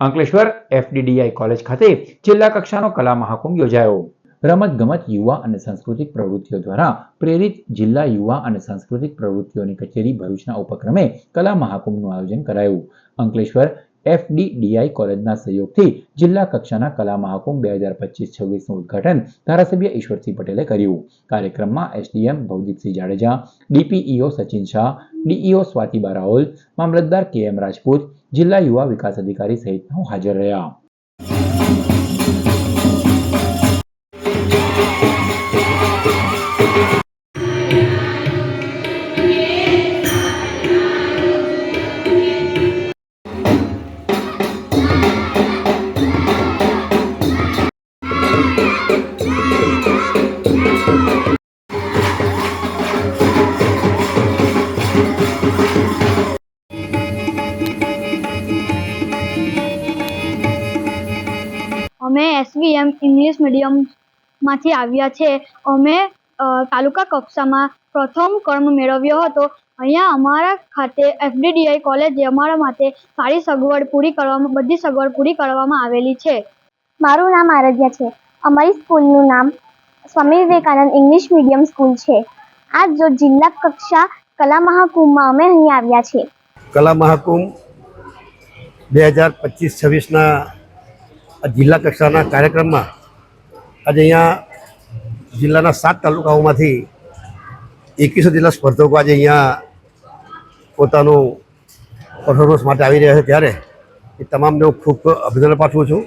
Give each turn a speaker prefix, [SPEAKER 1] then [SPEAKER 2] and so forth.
[SPEAKER 1] Ankleshwar FDDI college ખાતે જિલ્લા કક્ષાનો કલા મહાકુંભ યોજાયો. રમત ગમત યુવા અને સાંસ્કૃતિક પ્રવૃત્તિઓ દ્વારા પ્રેરિત જિલ્લા યુવા અને સાંસ્કૃતિક પ્રવૃત્તિઓની કચેરી ભરૂચના ઉપક્રમે કલા મહાકુંભનું આયોજન કરાયું. અંકલેશ્વર એફડીડીઆઈ કોલેજના સહયોગથી જિલ્લા કક્ષાના કલા મહાકુંભ બે હજાર પચીસ છવ્વીસનું ઉદઘાટન ધારાસભ્ય ઈશ્વરસિંહ પટેલે કર્યું. કાર્યક્રમમાં SDM Bhavdeepsinh Jadeja, DPEO Sachin Shah, DEO Swati Baraol mamlatdar K M Rajput, જિલ્લા યુવા વિકાસ અધિકારી સહિતનાઓ હાજર રહ્યા.
[SPEAKER 2] અમે એસવીએમ ઇંગ્લિશ મીડિયમમાંથી આવ્યા છે. અમે તાલુકા કક્ષામાં પ્રથમ કર્મ મેળવ્યો હતો. અહીંયા અમારા ખાતે એફડીડીઆઈ કોલેજે અમારા માટે સારી સગવડ પૂરી કરવામાં, બધી સગવડ પૂરી કરવામાં આવેલી છે.
[SPEAKER 3] મારું નામ આરાધ્યા છે. અમારી સ્કૂલનું નામ Swami Vivekananda English medium school છે. આજ જો જિલ્લા કક્ષા કલા મહાકુંભમાં અમે અહીં આવ્યા છે
[SPEAKER 4] કલા મહાકુંભ બે હજાર પચીસ છવ્વીસના જિલ્લા કક્ષાના કાર્યક્રમમાં આજે અહીંયા જિલ્લાના સાત તાલુકાઓમાંથી એકવીસો જેટલા સ્પર્ધકો આજે અહીંયા પોતાનું પરફોર્મન્સ માટે આવી રહ્યા છે ત્યારે એ તમામને હું ખૂબ ખૂબ અભિનંદન પાઠવું છું.